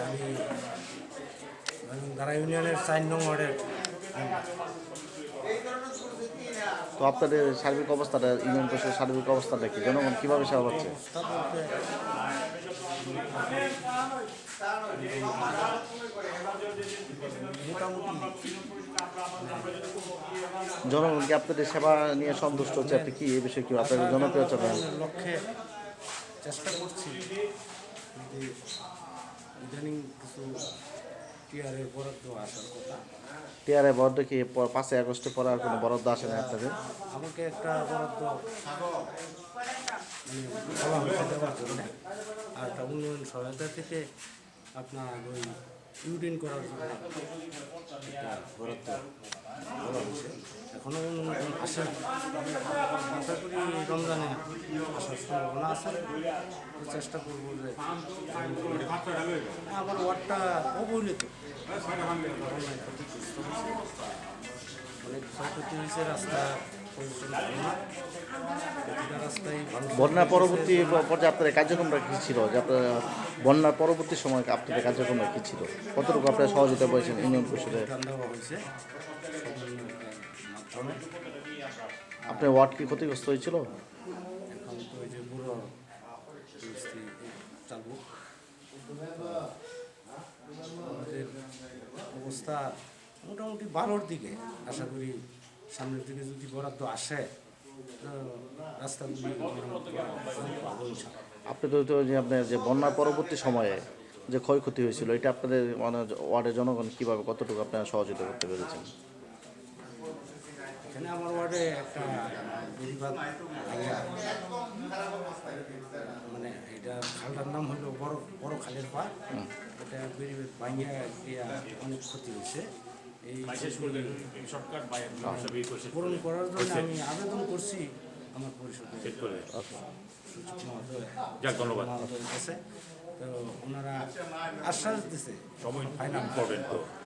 আমি আমি ইউনিয়নের চার নং ওয়ার্ডের তো আপনাদের সার্বিক অবস্থাটা ইউনিয়ন পরিষদের সার্বিক অবস্থাটা কি? জনগণ কীভাবে সেবা পাচ্ছে জনগণ কি আপনাদের সেবা নিয়ে সন্তুষ্ট হচ্ছে? আপনি কি এই বিষয়ে কি আপনাদের জনপ্রিয়তা নেন লক্ষ্যে চেষ্টা করছি। ইদানিং কিছু টিআরএ বরাদ্দ আসার কথা। টিআরএ বরাদ্দ কি পাঁচই আগস্টে পরে আর কোনো বরাদ্দ আসে না আপনাদের? আমাকে একটা বরাদ্দ মানে আর একটা উন্নয়ন সহায়তা থেকে আপনার ওই ইউডিন করার জন্য। একটা বরাদ্দ বলা হয়েছে। এখনও আসে, আশা করি রমজানে আসার সম্ভাবনা আছে। চেষ্টা করব যে আমার ওয়ার্ডটা অবহেলিত। অনেক ক্ষয়ক্ষতি হয়েছে, রাস্তা পরিশ্রম বন্যা পরবর্তী পর্যায়ে আপনাদের কার্যক্রমটা কী ছিল? যে আপনার বন্যার পরবর্তী সময় আপনাদের কার্যক্রমটা কী ছিল? কতটুকু আপনারা সহযোগিতা করেছেন ইউনিয়ন পরিষদে আপনার ওয়ার্ড কি ক্ষতিগ্রস্ত হয়েছিল? অবস্থা মোটামুটি ভালোর দিকে। আশা করি সামনের দিকে যদি বরাদ্দ আসে আপনি তো যে আপনার যে বন্যার পরবর্তী সময়ে যে ক্ষয়ক্ষতি হয়েছিল এটা আপনাদের মানে ওয়ার্ডের জনগণ কীভাবে কতটুকু আপনারা সহযোগিতা করতে পেরেছেন? এখানে আমার ওয়ার্ডে একটা বেশিরভাগ মানে এটা খালটার নাম হলো বড় বড় খালের পা এটা ভাইয়া দিয়া অনেক ক্ষতি হয়েছে। পূরণ করার জন্য আমি আবেদন করছি আমার পরিষদে। যাক ধন্যবাদ। তো ওনারা আশ্বাস দিছে। সময় ফাইনাল করবেন তো।